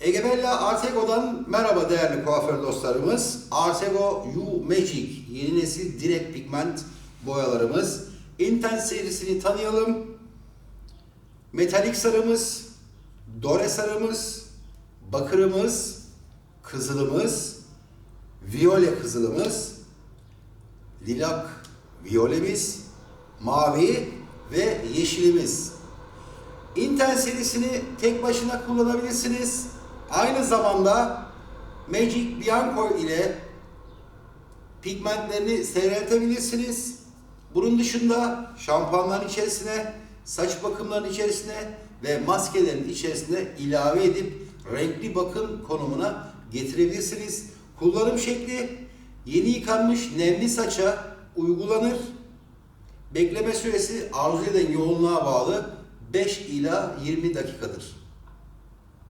Egebella Artego'dan merhaba değerli kuaför dostlarımız. Artego U Magic yeni nesil direkt pigment boyalarımız. Intense serisini tanıyalım. Metalik sarımız, dore sarımız, bakırımız, kızılımız, viyole kızılımız, lilak viyolemiz, mavi ve yeşilimiz. Intel serisini tek başına kullanabilirsiniz. Aynı zamanda Magic Bianco ile pigmentlerini seyreltebilirsiniz. Bunun dışında şampuanların içerisine, saç bakımlarının içerisine ve maskelerin içerisine ilave edip renkli bakım konumuna getirebilirsiniz. Kullanım şekli yeni yıkanmış nemli saça uygulanır. Bekleme süresi arzu eden yoğunluğa bağlı 5 ila 20 dakikadır.